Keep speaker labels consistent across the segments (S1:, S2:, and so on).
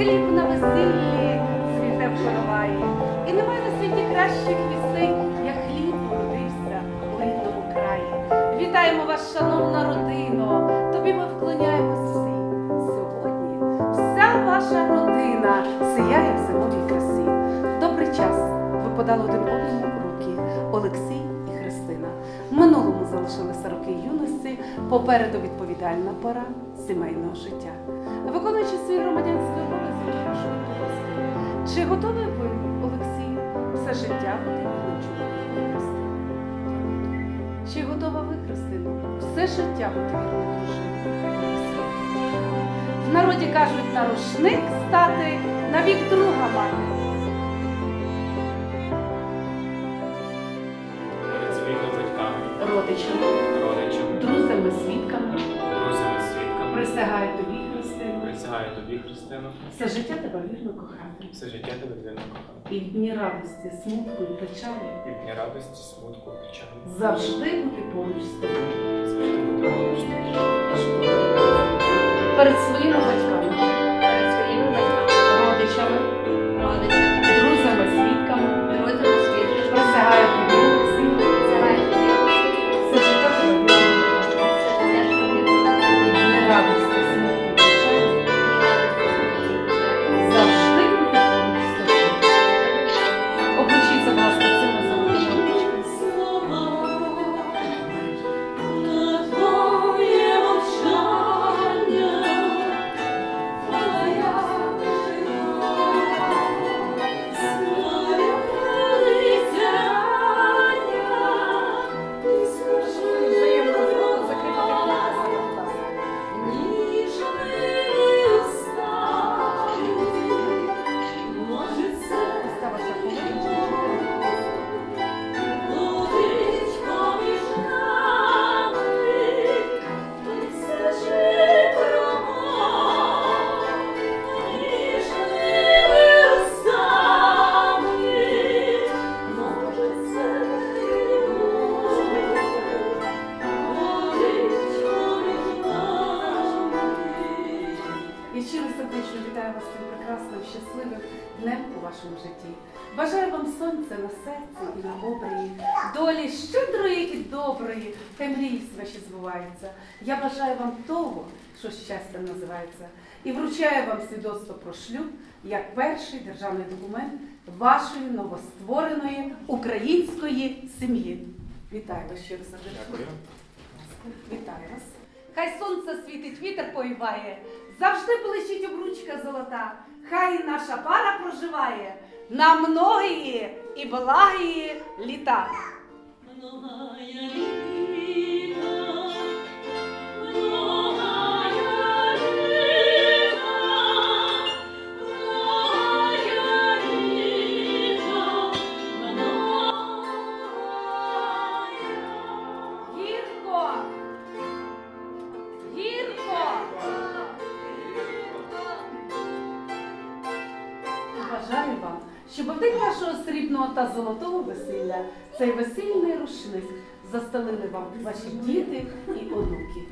S1: хліб на весіллі цвіте в. І немає на світі кращих вістей, як хліб породився у рідному краї. Вітаємо вас, шановна родино! Тобі ми вклоняємось всі. Сьогодні вся ваша родина сіяє в зимовій красі. Добрий час ви подали один одному руки Олексій і Христина. В минулому залишилися роки юності, попереду відповідальна пора сімейного життя. Виконуючи свій громадянський готові ви, Олексій, все життя чоловіком Христини? Чи готова ви, Христина, все життя бути вірною дружиною В народі кажуть на рушник стати, на вік друга мати. Родичами,
S2: родичами,
S1: друзями, свідками.
S2: Друзями, свідками.
S1: присягаю тобі,
S2: Присягаю тобі, Христина.
S1: все життя тебе вірно кохати.
S2: все життя тебе вірно кохати.
S1: І в дні радості, смутку і печалі
S2: І в дні радості, смутку, і печалі.
S1: завжди бути поруч з тобою.
S2: Завжди бути поруч з тобою.
S1: Перед своїми батьками, Я щиро сердечно вітаю вас цим прекрасним, щасливим днем у вашому житті. Бажаю вам сонця на серці і на обрії, долі щедрої і доброї, та мрії ваші збуваються. Я бажаю вам того, що щастям називається, і вручаю вам свідоцтво про шлюб як перший державний документ вашої новоствореної української сім'ї. Вітаю вас щиро сердечно. Вітаю вас. Хай сонце світить, вітер повіває, завжди блищить обручка золота. Хай наша пара проживає на многії і благії літа.
S3: Многая літа, многая
S1: Бажаю вам, щоб в день вашого срібного та золотого весілля цей весільний рушник застелили вам ваші діти і онуки.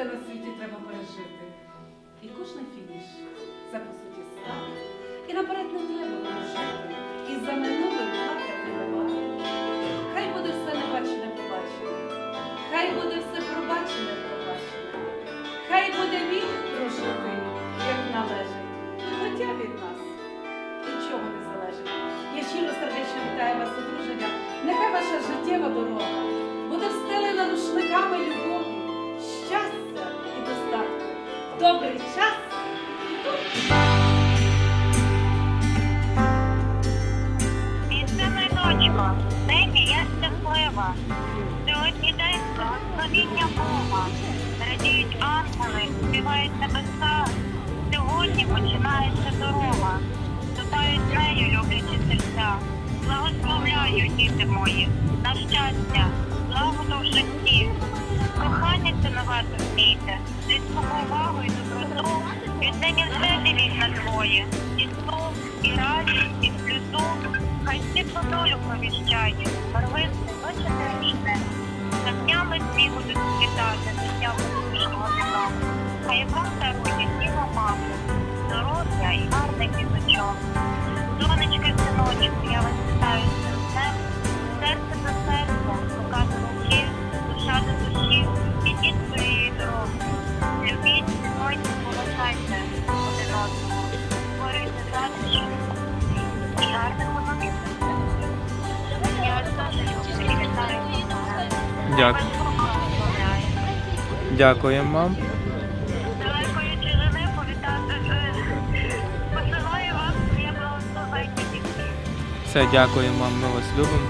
S1: Все на світі треба пережити. І кожний фініш це по суті старт. І наперед не треба ворушити, і за минулим плакати не варто. Хай буде все небачене побачене, хай буде все пробачене пробачене, хай буде вік прожитий, як належить, хоча від нас нічого не залежить. Я щиро сердечно вітаю вас, одруження. Добрий час і в добрий
S4: дочко, нині я щаслива. Сьогодні день благословіння Бога. Радіють ангели, співають небеса. Сьогодні починається дорога. Ступають нею люблячі серця. Благословляю, діти мої, на щастя, злагоду в житті. Кохання цінувати вмійте, людську увагу і доброту. Віднині вже діліть на двоє. І сум, і радість, і сльозу. Хай світло долю провіщає, барвисте, бачите річне. За днями всі будуть світати, життя успішного віка. Хай вам дарує діва мати, здоров'я і гарних діточок. Донечки, синочку, я вас вітаю
S5: Дякую.
S4: Дякуємо Бог благословляє.
S5: Дякую, мам.
S4: Далекою чужини повітати, посилаю вам благословення дітей.
S5: Все, дякую, мам. Ми вас любимо.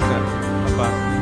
S5: Все, па-па.